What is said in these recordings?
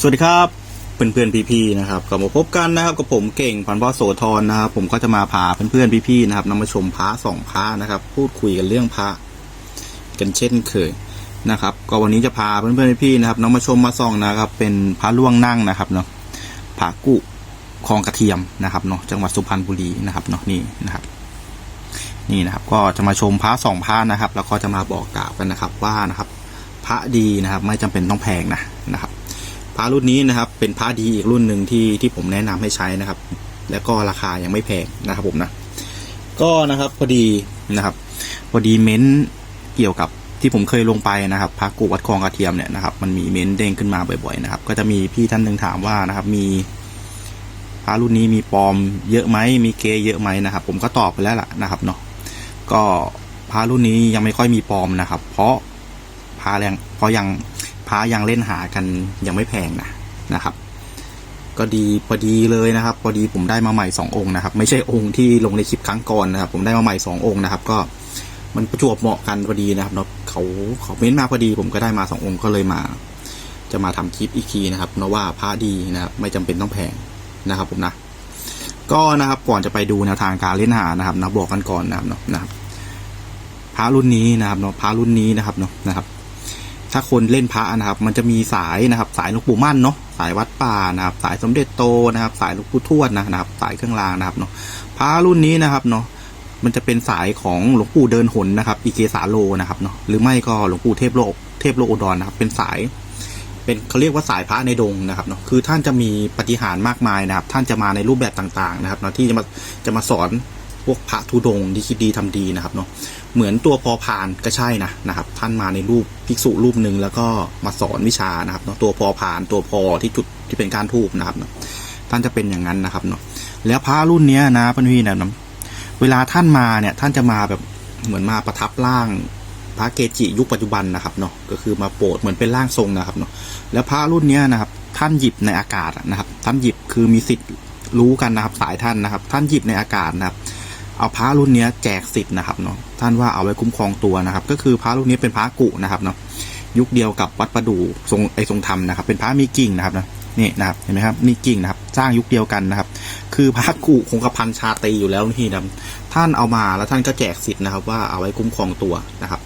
สวัสดีครับเพื่อนเพื่อนๆพี่ๆนะครับกลับมาพบกันนะครับกับผมเก่งพันพ่อโสธรนะครับผมก็จะมาพาเพื่อนเพื่อนๆพี่ๆนะครับนำมาชมพระสองพระนะครับ พูดคุยกันเรื่องพระกันเช่นเคยนะครับ ก็วันนี้จะพาเพื่อนเพื่อนๆพี่ๆนะครับนำมาชมมาส่องนะครับ เป็นพระล่วงนั่งนะครับเนาะพระกุคลองกระเทียมนะครับเนาะจังหวัดสุพรรณบุรีนะครับเนาะนี่นะครับ นี่นะครับ ก็จะมาชมพระสองพระนะครับ แล้วก็จะมาบอกกล่าวกันนะครับ ว่านะครับ พระดีนะครับ ไม่จำเป็นต้องแพงนะนะครับ พระรุ่นนี้นะครับ เป็นพระดีอีกรุ่นหนึ่งที่ที่ผมแนะนำให้ใช้นะครับ แล้วก็ราคายังไม่แพงนะครับผมนะก็นะครับพอดีนะครับ พอดีเม้นต์เกี่ยวกับที่ผมเคยลงไปนะครับพระกูวัดคลองกระเทียมเนี่ยนะครับมันมีเม้นต์เด้งขึ้นมาบ่อยๆนะครับ ก็จะมีพี่ท่านหนึ่งถามว่านะครับ มีพระรุ่นนี้มีปลอมเยอะไหมมีเกยเยอะไหมนะครับ ผมก็ตอบไปแล้วล่ะนะครับเนาะก็พระรุ่นนี้ยังไม่ค่อยมีปลอมนะครับ เพราะพระยังเพราะยัง พระยังเล่นหากันยังไม่แพงนะนะครับ ก็ดีพอดีเลยนะครับ พอดีผมได้มาใหม่สององค์นะครับ ไม่ใช่องค์ที่ลงในคลิปครั้งก่อนนะครับ ผมได้มาใหม่สององค์นะครับ ก็มันประจวบเหมาะกันพอดีนะครับเนาะเขาเขาเม้นมาพอดี ผมก็ได้มาสององค์ก็เลยมา จะมาทำคลิปอีกทีนะครับเนาะว่าพระดีนะครับ ไม่จำเป็นต้องแพงนะครับผมนะก็นะครับก่อนจะไปดูแนวทางการเล่นหานะครับนะบอกกันก่อนนะครับเนาะนะครับพระรุ่นนี้นะครับเนาะพระรุ่นนี้นะครับเนาะนะครับ ถ้าคนเล่นพระนะครับ มันจะมีสายนะครับ สายหลวงปู่มั่นเนาะสายวัดป่านะครับ สายสมเด็จโตนะครับ สายหลวงปู่ทวดนะครับ สายเครื่องรางนะครับเนาะพระรุ่นนี้นะครับเนาะมันจะเป็นสายของหลวงปู่เดินหนนะครับ อีเกสาโลนะครับเนาะหรือไม่ก็หลวงปู่เทพโลกเทพโลกอุดรนะครับ เป็นสาย เป็นเขาเรียกว่าสายพระในดงนะครับเนาะคือท่านจะมีปฏิหารมากมายนะครับ ท่านจะมาในรูปแบบต่างๆนะครับเนาะที่จะมาจะมาสอนพวกพระธุดงที่คิดดีทำดีนะครับเนาะ เหมือนตัวพอพานก็ใช่นะนะครับท่านมาในรูปภิกษุรูปหนึ่งแล้วก็มาสอนวิชานะครับเนาะตัวพอพานตัวพอที่จุดที่เป็นการทูบนะครับเนาะท่านจะเป็นอย่างนั้นนะครับเนาะแล้วพระรุ่นเนี้ยนะพระพี่นะเวลาท่านมาเนี่ยท่านจะมาแบบเหมือนมาประทับร่างพระเกจิยุคปัจจุบันนะครับเนาะก็คือมาโปรดเหมือนเป็นร่างทรงนะครับเนาะแล้วพระรุ่นเนี้ยนะครับท่านหยิบในอากาศนะครับ ท่านหยิบคือมีสิทธิ์รู้กันนะครับสายท่านนะครับ ท่านหยิบในอากาศนะครับ เอาพระรุ่นเนี้ยแจกสิทธิ์นะครับเนาะ ท่านว่าเอาไว้คุ้มครองตัวนะครับ ก็คือพระรุ่นนี้เป็นพระกุนะครับเนาะยุคเดียวกับวัดประดู่ทรงไอทรงธรรมนะครับ เป็นพระมีกิ่งนะครับนะนี่นะครับเห็นไหมครับมีกิ่งนะครับ สร้างยุคเดียวกันนะครับ คือพระกุคงกระพันชาตรีอยู่แล้วนี่นะท่านเอามาแล้วท่านก็แจกสิทธิ์นะครับ ว่าเอาไว้คุ้มครองตัวนะครับ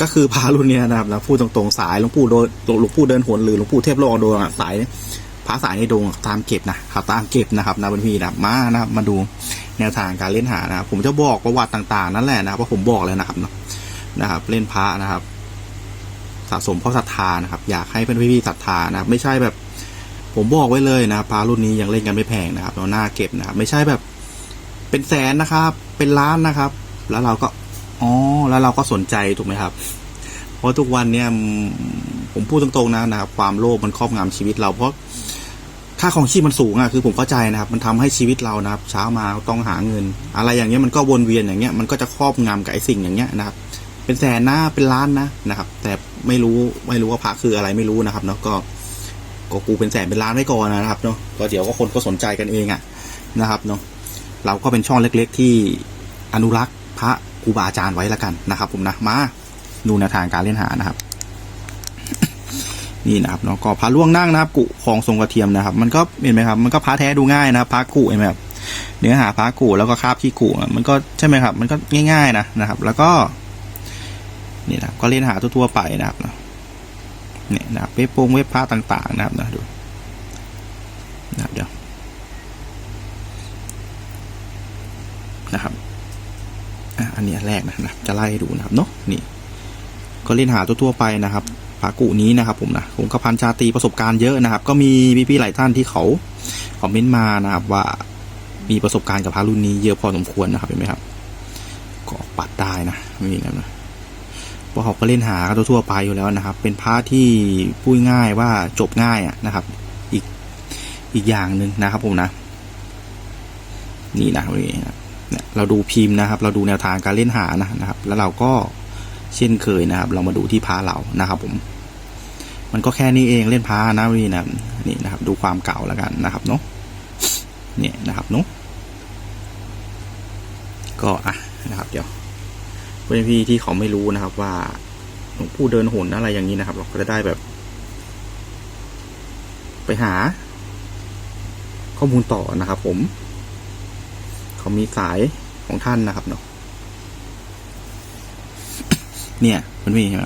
ก็คือพระรุ่นนี้นะครับนะพูดตรงๆสายหลวงปู่โดยหลวงปู่เดินหนหรือหลวงปู่เทพโลกโดนสาย พระสายในดงตามเก็บนะครับตามเก็บนะครับนะเป็นพี่นะมานะครับมาดูแนวทางการเล่นหานะครับผมจะบอกประวัติต่างๆ นั่นแหละนะครับเพราะผมบอกเลยนะครับเนาะนะครับ เล่นพระนะครับ สะสมเพราะศรัทธานะครับ อยากให้เพื่อนพี่ๆศรัทธานะครับ ไม่ใช่แบบ ผมบอกไว้เลยนะพระรุ่นนี้ยังเล่นกันไม่แพงนะครับเราหน้าเก็บนะครับ ไม่ใช่แบบเป็นแสนนะครับ เป็นล้านนะครับ แล้วเราก็อ๋อแล้วเราก็สนใจถูกไหมครับ เพราะทุกวันเนี่ยผมพูดตรงๆนะนะครับ ความโลภมันครอบงำชีวิตเราเพราะ ค่าของชีพมันสูงอะคือผมเข้าใจนะครับ มันทำให้ชีวิตเรานะครับ เช้ามาต้องหาเงิน อะไรอย่างเงี้ยมันก็วนเวียนอย่างเงี้ยมันก็จะครอบงำกับไอ้สิ่งอย่างเงี้ยนะครับ เป็นแสนนะเป็นล้านนะนะครับ แต่ไม่รู้ไม่รู้ว่าพระคืออะไรไม่รู้นะครับเนาะก็ก็กูเป็นแสนเป็นล้านไว้ก่อนนะครับเนาะก็เดี๋ยวก็คนก็สนใจกันเองอะนะครับเนาะเราก็เป็นช่องเล็กๆที่อนุรักษ์พระครูบาอาจารย์ไว้ละกันนะครับ ผมนะมาดูแนวทางการเล่นหานะครับ นี่นะครับเนาะก็พระล่วงนั่งนะครับกุของทรงกระเทียมนะครับ มันก็เห็นไหมครับมันก็พระแท้ดูง่ายนะครับพระกุเห็นไหมครับเนื้อหาพระกุแล้วก็คาบที่กุมันก็ใช่ไหมครับ มันก็ง่าย ๆนะนะครับ แล้วก็นี่นะก็เล่นหาทั่วๆไปนะครับเนาะเนี่ยนะครับเว็บโป้งเว็บพระต่างๆ นะครับนะดูนะครับเดี๋ยวนะครับอะอันนี้แรกนะครับจะไล่ให้ดูนะครับเนาะนี่ก็เล่นหาทั่วๆไปนะครับ พากุนี้นะครับผมนะผมกับพันชาตีประสบการณ์เยอะนะครับ ก็มีพี่ๆหลายท่านที่เขาคอมเมนต์มานะครับ ว่ามีประสบการณ์กับพารุ่นนี้เยอะพอสมควรนะครับเห็นไหมครับ ก็ปัดได้นะไม่มีนะนะเพราะเขาก็เล่นหากันทั่วๆไปอยู่แล้วนะครับ เป็นพาที่พูดง่ายว่าจบง่ายอะนะครับ อีกอีกอย่างหนึ่งนะครับผมนะ นี่นะนี่นะเนี่ยเราดูพิมพ์นะครับ เราดูแนวทางการเล่นหานะนะครับ แล้วเราก็ เช่นเคยนะครับ เรามาดูที่พาเรานะครับผมมันก็แค่นี้เองเล่นพานะนี่นะนี่นะครับ ดูความเก่าแล้วกันนะครับเนาะเนี่ยนะครับเนาะก็อะนะครับเดี๋ยวเพื่อนพี่ที่เขาไม่รู้นะครับว่าหลวงปู่เดินหนอะไรอย่างนี้นะครับ เราก็จะได้แบบ ไปหา ข้อมูลต่อนะครับ ผม เขามีสายของท่านนะครับเนาะ เนี่ยมันมีใช่ไหม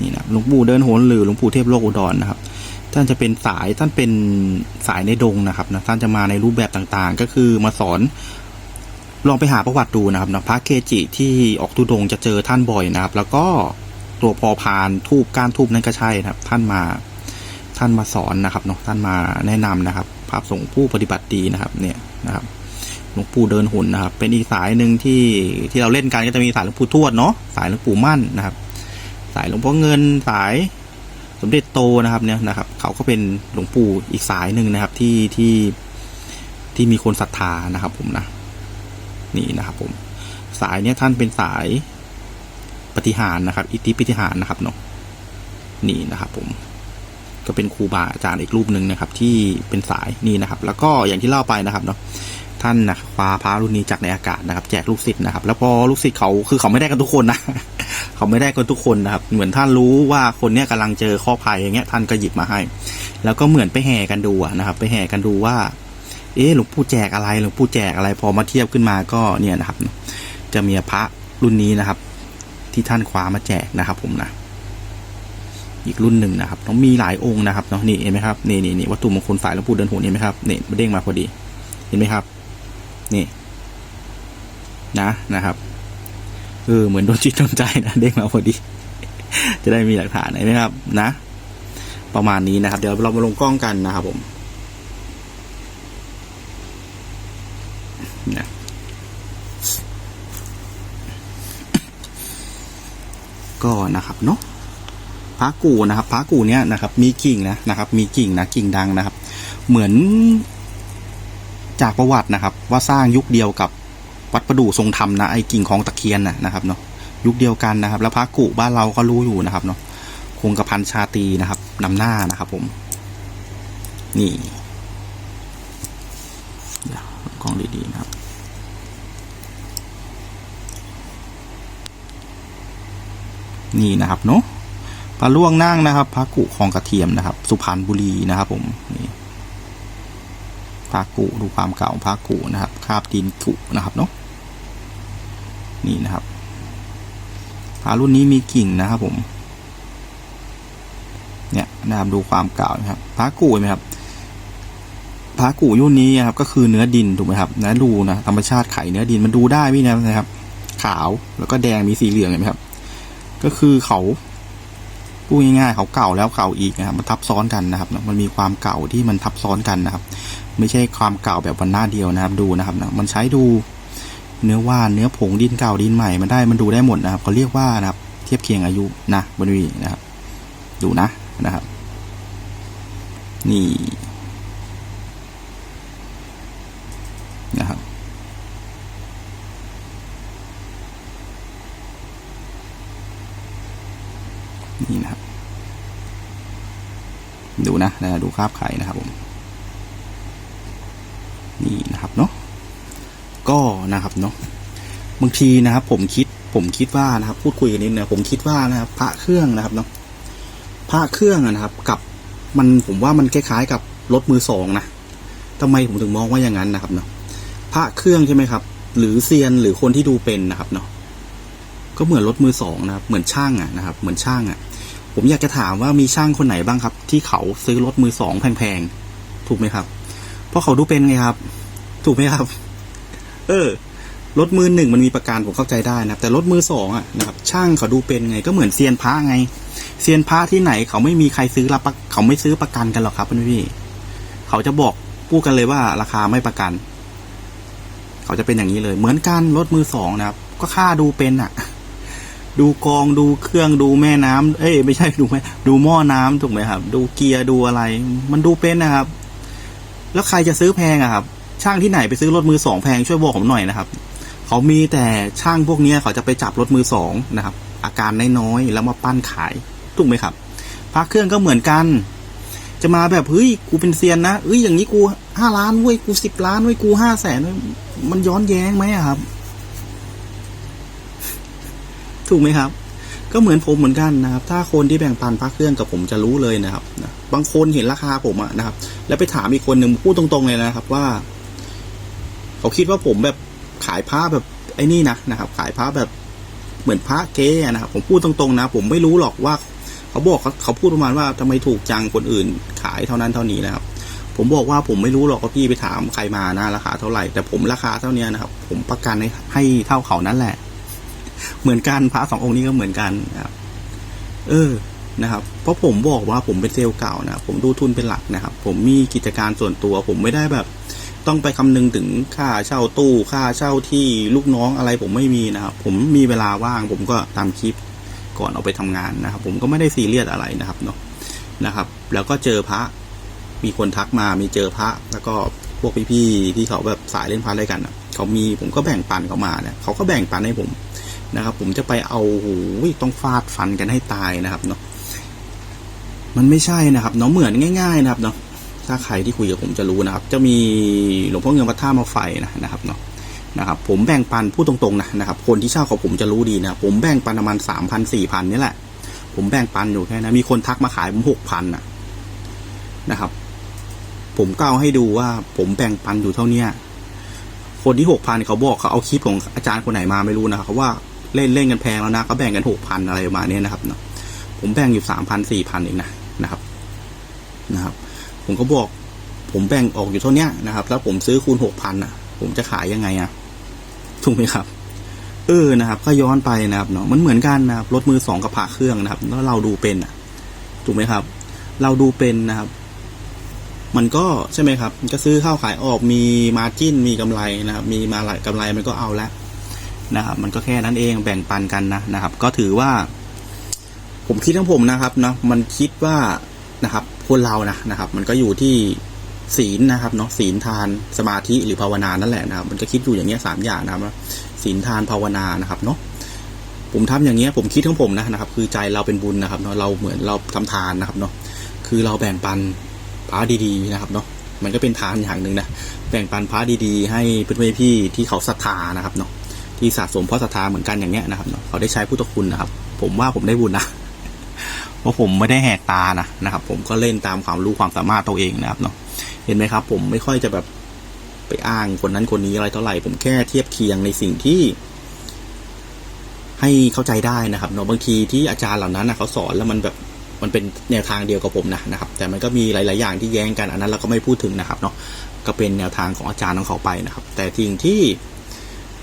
นี่นะหลวงปู่เดินโหนหรือหลวงปู่เทพโลกอุดรนะครับ ท่านจะเป็นสายท่านเป็นสายในดงนะครับนะท่านจะมาในรูปแบบต่างๆ ก็คือมาสอนลองไปหาประวัติดูนะครับนะพระเกจิที่ออกทุดงจะเจอท่านบ่อยนะครับ แล้วก็ตัวพอพานทูบก้านทูบนั่นก็ใช่นะครับ ท่านมาท่านมาสอนนะครับเนาะท่านมาแนะนำนะครับ ภาพส่งผู้ปฏิบัติดีนะครับเนี่ยนะครับ หลวงปู่เดินหุ่นนะครับ เป็นอีกสายหนึ่งที่ที่เราเล่นกันก็จะมีสายหลวงปู่ทวดเนาะสายหลวงปู่มั่นนะครับ สายหลวงพ่อเงินสายสมเด็จโตนะครับเนี่ยนะครับ เขาก็เป็นหลวงปู่อีกสายหนึ่งนะครับที่ที่ที่มีคนศรัทธานะครับ ผมนะ นี่นะครับ ผม สายเนี่ยท่านเป็นสายปฏิหารนะครับ อิทธิปฏิหารนะครับเนาะนี่นะครับ ผมก็เป็นครูบาอาจารย์อีกรูปหนึ่งนะครับ ที่เป็นสายนี่นะครับ แล้วก็อย่างที่เล่าไปนะครับเนาะ ท่านนะคว้าพระรุ่นนี้จากในอากาศนะครับ แจกลูกศิษย์นะครับ แล้วพอลูกศิษย์เขาคือเขาไม่ได้กันทุกคนนะเขาไม่ได้กันทุกคนนะครับ เหมือนท่านรู้ว่าคนเนี้ยกำลังเจอข้อภัยอย่างเงี้ยท่านก็หยิบมาให้ แล้วก็เหมือนไปแห่กันดูนะครับ ไปแห่กันดูว่า เอ๊หลวงปู่แจกอะไรหลวงปู่แจกอะไร พอมาเทียบขึ้นมาก็เนี่ยนะครับ จะมีพระรุ่นนี้นะครับ ที่ท่านคว้ามาแจกนะครับ ผมนะอีกรุ่นหนึ่งนะครับต้องมีหลายองค์นะครับเนาะนี่เห็นไหมครับนี่นี่นี่วัตถุมงคลฝ่ายหลวงปู่เดินโหนเห็นไหมครับนี่มันเด้งมาพอดี เห็นไหมครับ นี่ นะนะครับเออเหมือนโดนจิตโดนใจนะเด้งมาพอดี จะได้มีหลักฐานนไหมครับนะ ประมาณนี้นะครับ เดี๋ยวเรามาลงกล้องกันนะครับผมนะก็นะครับเนาะพระกูนะครับพระกูเนี้ยนะครับ มีกิ่งนะนะครับ มีกิ่งนะกิ่งดังนะครับ เหมือน จากประวัตินะครับ ว่าสร้างยุคเดียวกับวัดประดู่ทรงธรรมนะไอ้กิ่งของตะเคียนนะนะครับเนาะยุคเดียวกันนะครับ แล้วพระกุบ้านเราก็รู้อยู่นะครับเนาะคงกระพันชาตีนะครับนำหน้านะครับผม นี่เดี๋ยวกล้องดีๆนะครับ นี่นะครับเนาะพระล่วงนั่งนะครับ พระกุคลองกระเทียมนะครับ สุพรรณบุรีนะครับผมนี่ พระกุดูความเก่าของพระกุนะครับคาบดินกุนะครับเนาะนี่นะครับพระรุ่นนี้มีกิ่งนะครับผมเนี่ยนะครับดูความเก่านะครับพระกุเห็นไหมครับพระกุรุ่นนี้นะครับก็คือเนื้อดินถูกไหมครับนะดูนะธรรมชาติไข่เนื้อดินมันดูได้พี่นะครับ ขาวแล้วก็แดงมีสีเหลืองเห็นไหมครับ ก็คือเขา พูดง่ายๆเขาเก่าแล้วเก่าอีกนะครับมันทับซ้อนกันนะครับ มันมีความเก่าที่มันทับซ้อนกันนะครับ ไม่ใช่ความเก่าแบบวันหน้าเดียวนะครับดูนะครับนะมันใช้ดูเนื้อว่านเนื้อผงดินเก่าดินใหม่มันได้มันดูได้หมดนะครับเขาเรียกว่านะครับ เทียบเคียงอายุนะบนวีนะครับ ดูนะนะครับ นี่นะครับ นี่นะครับดูนะนะดูคราบไข่นะครับผม นี่นะครับเนาะก็นะครับเนาะบางทีนะครับ ผมคิดผมคิดว่านะครับ พูดคุยกันนิดนะผมคิดว่านะครับ พระเครื่องนะครับเนาะพระเครื่องนะครับ กับมันผมว่ามันคล้ายๆกับรถมือสองนะทำไมผมถึงมองว่าอย่างนั้นนะครับเนาะพระเครื่องใช่ไหมครับ หรือเซียนหรือคนที่ดูเป็นนะครับเนาะก็เหมือนรถมือสองนะครับ เหมือนช่างอะนะครับ เหมือนช่างอะ ผมอยากจะถามว่ามีช่างคนไหนบ้างครับ ที่เขาซื้อรถมือสองแพงๆถูกไหมครับ เพราะเขาดูเป็นไงครับ ถูกไหมครับ เออรถมือหนึ่งมันมีประกันผมเข้าใจได้นะแต่รถมือสองอะนะครับช่างเขาดูเป็นไงก็เหมือนเซียนพระไงเซียนพระที่ไหนเขาไม่มีใครซื้อรับเขาไม่ซื้อประกันกันหรอกครับพี่พี่เขาจะบอกพูดกันเลยว่าราคาไม่ประกัน เขาจะเป็นอย่างนี้เลย เหมือนกันรถมือสองนะครับ ก็ค่าดูเป็นอะ ดูกองดูเครื่องดูแม่น้ำเอ้ยไม่ใช่ดูแม่ดูหม้อน้ำถูกไหมครับ ดูเกียร์ดูอะไร มันดูเป็นนะครับ แล้วใครจะซื้อแพงอะครับ ช่างที่ไหนไปซื้อรถมือสองแพงช่วยบอกผมหน่อยนะครับ เขามีแต่ช่างพวกนี้เขาจะไปจับรถมือสองนะครับ อาการน้อยๆแล้วมาปั้นขายถูกไหมครับพระเครื่องก็เหมือนกัน จะมาแบบเฮ้ยกูเป็นเซียนนะเอ้ยอย่างนี้กูห้าล้านเว้ยกูสิบล้านเว้ยกูห้าแสนมันย้อนแย้งไหมอะครับ ถูกไหมครับ ก็เหมือนผมเหมือนกันนะครับ ถ้าคนที่แบ่งปันพระเครื่องกับผมจะรู้เลยนะครับนะบางคนเห็นราคาผมอะนะครับ แล้วไปถามอีกคนหนึ่งพูดตรงๆเลยนะครับว่า เขาคิดว่าผมแบบขายพระแบบไอ้นี่นะนะครับ ขายพระแบบเหมือนพระเก๊นะครับผมพูดตรงๆนะ ผมไม่รู้หรอกว่า เขาบอกเขาเขาพูดประมาณว่าทำไมถูกจังคนอื่น ขายเท่านั้นเท่านี้นะครับ ผมบอกว่าผมไม่รู้หรอกว่าพี่ไปถามใครมานะราคาเท่าไหร่แต่ผมราคาเท่านี้นะครับ ผมประกันให้ให้เท่าเขานั่นแหละ เหมือนกันพระสององค์นี้ก็เหมือนกันนะครับ เออนะครับ เพราะผมบอกว่าผมเป็นเซลล์เก่านะผมดูทุนเป็นหลักนะครับ ผมมีกิจการส่วนตัว ผมไม่ได้แบบ ต้องไปคำนึงถึงค่าเช่าตู้ ค่าเช่าที่ลูกน้องอะไรผมไม่มีนะครับ ผมมีเวลาว่าง ผมก็ตามคลิปก่อนออกไปทำงานนะครับ ผมก็ไม่ได้ซีเรียสอะไรนะครับเนาะนะครับ แล้วก็เจอพระมีคนทักมามีเจอพระ แล้วก็พวกพี่ๆที่เขาแบบสายเล่นพระด้วยกันอะเขามีผมก็แบ่งปันเขามาเนี่ยเขาก็แบ่งปันให้ผม นะครับ ผมจะไปเอาโอ้ต้องฟาดฟันกันให้ตายนะครับเนาะมันไม่ใช่นะครับเนาะเหมือนง่าย ๆ นะครับเนาะถ้าใครที่คุยกับผมจะรู้นะครับ จะมีหลวงพ่อเงินพระท่ามาไฟนะนะครับเนาะนะครับ ผมแบ่งปันพูดตรงๆนะนะครับ คนที่เช่าของผมจะรู้ดีนะผมแบ่งปันประมาณสามพันสี่พันนี่แหละ ผมแบ่งปันอยู่แค่นั้นมีคนทักมาขายผมหกพันนะนะครับ ผมก็เอาให้ดูว่า ผมแบ่งปันอยู่เท่าเนี้ยคนที่หกพันเขาบอกเขาเอาคลิปของอาจารย์คนไหนมาไม่รู้นะครับเขาว่า เล่นเล่นกันแพงแล้วนะเขาแบ่งกันหกพันอะไรประมาณเนี้ยนะครับเนาะผมแบ่งอยู่สามพันสี่พันเองนะนะครับนะครับ ผมก็บอก ผมแบ่งออกอยู่เท่าเนี้ยนะครับ แล้วผมซื้อคูณหกพันอะ ผมจะขายยังไงอะถูกไหมครับ เออนะครับ ก็ย้อนไปนะครับเนาะมันเหมือนกันนะครับรถมือสองกับผ่าเครื่องนะครับแล้วเราดูเป็นอะถูกไหมครับ เราดูเป็นนะครับ มันก็ใช่ไหมครับมันก็ซื้อเข้าขายออกมีมาจิ้นมีกำไรนะครับ มีมาหลายกำไรมันก็เอาละ นะครับ มันก็แค่นั้นเองแบ่งปันกันนะนะครับ ก็ถือว่า ผมคิดของผมนะครับเนาะมันคิดว่านะครับ คนเรานะนะครับ มันก็อยู่ที่ศีลนะครับเนาะศีลทานสมาธิหรือภาวนานั่นแหละนะครับ มันก็คิดอยู่อย่างเงี้ยสามอย่างนะครับศีลทานภาวนานะครับเนาะผมทำอย่างเงี้ยผมคิดของผมนะนะครับ คือใจเราเป็นบุญนะครับเนาะเราเหมือนเราทำทานนะครับเนาะคือเราแบ่งปันพระดีๆนะครับเนาะมันก็เป็นทานอย่างหนึ่งนะแบ่งปันพระดีๆ ให้เพื่อนๆพี่ที่เขาศรัทธานะครับเนาะ ที่สะสมเพราะศรัทธาเหมือนกันอย่างเนี้ยนะครับเนาะเขาได้ใช้พุทธคุณนะครับ ผมว่าผมได้บุญนะเพราะผมไม่ได้แหกตานะนะครับ ผมก็เล่นตามความรู้ความสามารถตัวเองนะครับเนาะเห็นไหมครับ ผมไม่ค่อยจะแบบไปอ้างคนนั้นคนนี้อะไรเท่าไหร่ ผมแค่เทียบเคียงในสิ่งที่ ให้เข้าใจได้นะครับเนาะบางทีที่อาจารย์เหล่านั้นนะเขาสอนแล้วมันแบบมันเป็นแนวทางเดียวกับผมนะนะครับ แต่มันก็มีหลาย ๆ อย่างที่แย้งกันอันนั้นเราก็ไม่พูดถึงนะครับเนาะก็เป็นแนวทางของอาจารย์ของเขาไปนะครับ แต่สิ่งที่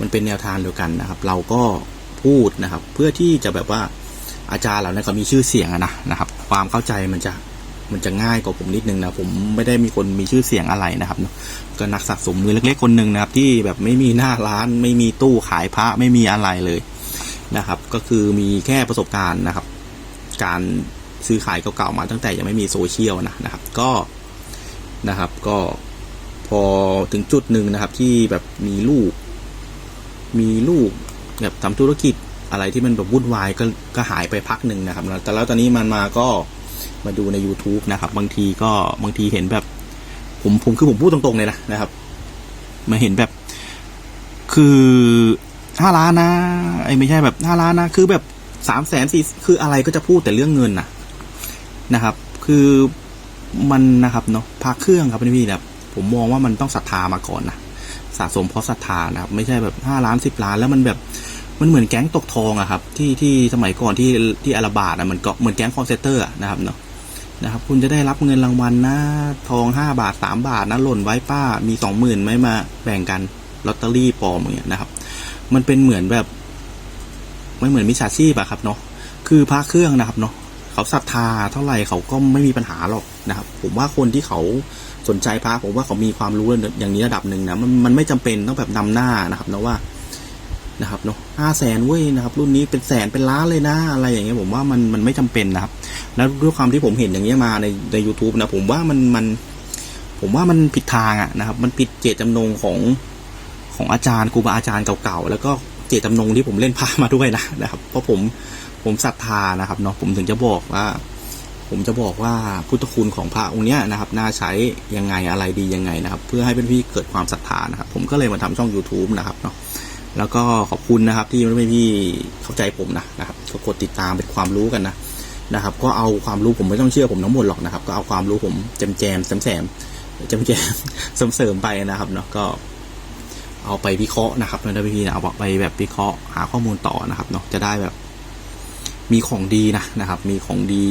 มันเป็นแนวทางเดียวกันนะครับ เราก็พูดนะครับ เพื่อที่จะแบบว่าอาจารย์เหล่านั้นเขามีชื่อเสียงนะนะครับ ความเข้าใจมันจะมันจะง่ายกว่าผมนิดนึงนะผมไม่ได้มีคนมีชื่อเสียงอะไรนะครับก็นักสะสมมือเล็ก ๆ คนหนึ่งนะครับ ที่แบบไม่มีหน้าร้าน ไม่มีตู้ขายพระไม่มีอะไรเลยนะครับ ก็คือมีแค่ประสบการณ์นะครับ การซื้อขายเก่าๆมาตั้งแต่ยังไม่มีโซเชียลนะนะครับ ก็นะครับก็พอถึงจุดหนึ่งนะครับ ที่แบบมีลูก มีลูกแบบทำธุรกิจอะไรที่มันแบบวุ่นวายก็ก็หายไปพักหนึ่งนะครับแล้วแต่แล้วตอนนี้มันมาก็มาดูใน YouTube นะครับ บางทีก็บางทีเห็นแบบ ผมผมคือผมพูดตรงๆเลยนะนะครับ มาเห็นแบบ คือห้าล้านนะไอ้ไม่ใช่แบบห้าล้านนะคือแบบสามแสนสี่คืออะไรก็จะพูดแต่เรื่องเงินนะนะครับ คือมันนะครับเนาะพาเครื่องครับพี่ๆแบบผมมองว่ามันต้องศรัทธามาก่อนนะ สะสมเพราะศรัทธานะครับ ไม่ใช่แบบห้าล้านสิบล้าน แล้วมันแบบมันเหมือนแก๊งตกทองอะครับ ที่ที่สมัยก่อนที่ที่อาราบาดอะมันก็เหมือนแก๊งคอนเซนเตอร์นะครับเนาะนะครับ คุณจะได้รับเงินรางวัลนะทองห้าบาทสามบาทนะหล่นไว้ป้ามีสองหมื่นไหมมาแบ่งกันลอตเตอรี่ปลอมอย่างเงี้ยนะครับ มันเป็นเหมือนแบบไม่เหมือนมิจฉาชีพอะครับเนาะคือพระเครื่องนะครับเนาะเขาศรัทธาเท่าไหร่เขาก็ไม่มีปัญหาหรอกนะครับ ผมว่าคนที่เขา สนใจพระผมว่าเขามีความรู้อย่างนี้ระดับหนึ่งนะมันมันไม่จำเป็นต้องแบบนำหน้านะครับนะว่านะครับเนาะห้าแสนเว้ยนะครับ รุ่นนี้เป็นแสนเป็นล้านเลยนะ อะไรอย่างเงี้ยผมว่ามันมันไม่จำเป็นนะครับ แล้วด้วยความที่ผมเห็นอย่างเงี้ยมาในใน u t u b e นะผมว่ามันมัน ผมว่ามันผิดทางอะนะครับ มันผิดเจตจำนงของของอาจารย์ครูบาอาจารย์เก่าๆแล้วก็เจตจำนงที่ผมเล่นพามาด้วยนะนะครับ เพราะผมผมศรัทธานะครับเนาะผมถึงจะบอกว่า ผมจะบอกว่าพุทธคุณของพระองค์เนี้ยนะครับน่าใช้ยังไงอะไรดียังไงนะครับ เพื่อให้เพื่อนพี่เกิดความศรัทธานะครับผมก็เลยมาทำช่อง YouTube นะครับเนาะแล้วก็ขอบคุณนะครับที่ไม่พี่เข้าใจผมนะนะครับก็กดติดตามเป็นความรู้กันนะนะครับ ก็เอาความรู้ผมไม่ต้องเชื่อผมทั้งหมดหรอกนะครับ ก็เอาความรู้ผมแจมแจมแซมแซมแจมแจมเสริมเสริมไปนะครับเนาะก็เอาไปวิเคราะห์นะครับนะพี่นะเอาไปแบบวิเคราะห์หาข้อมูลต่อนะครับเนาะจะได้แบบมีของดีนะนะครับ มีของดี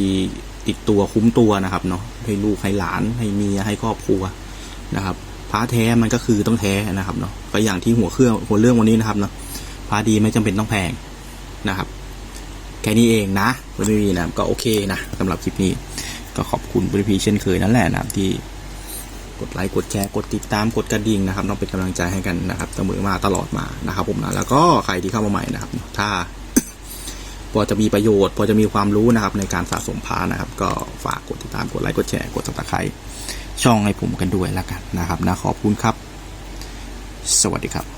ติดตัวคุ้มตัวนะครับเนาะให้ลูกให้หลานให้เมียให้ครอบครัวนะครับพระแท้มันก็คือต้องแท้นะครับเนาะก็อย่างที่หัวเครื่องหัวเรื่องวันนี้นะครับเนาะพระดีไม่จำเป็นต้องแพงนะครับแค่นี้เองนะไม่มีนะก็โอเคนะสำหรับคลิปนี้ ก็ขอบคุณบริพีเช่นเคยนั่นแหละนะครับที่กดไลค์กดแชร์กดติดตามกดกระดิ่งนะครับต้องเป็นกำลังใจให้กันนะครับเสมอมาตลอดมานะครับ ผมนะแล้วก็ใครที่เข้ามาใหม่นะครับ ถ้า พอจะมีประโยชน์ พอจะมีความรู้นะครับในการสะสมพานะครับ ก็ฝากกดติดตามกดไลค์กดแชร์กดติดตามช่องให้ผมกันด้วยแล้วกันนะครับนะขอบคุณครับ สวัสดีครับ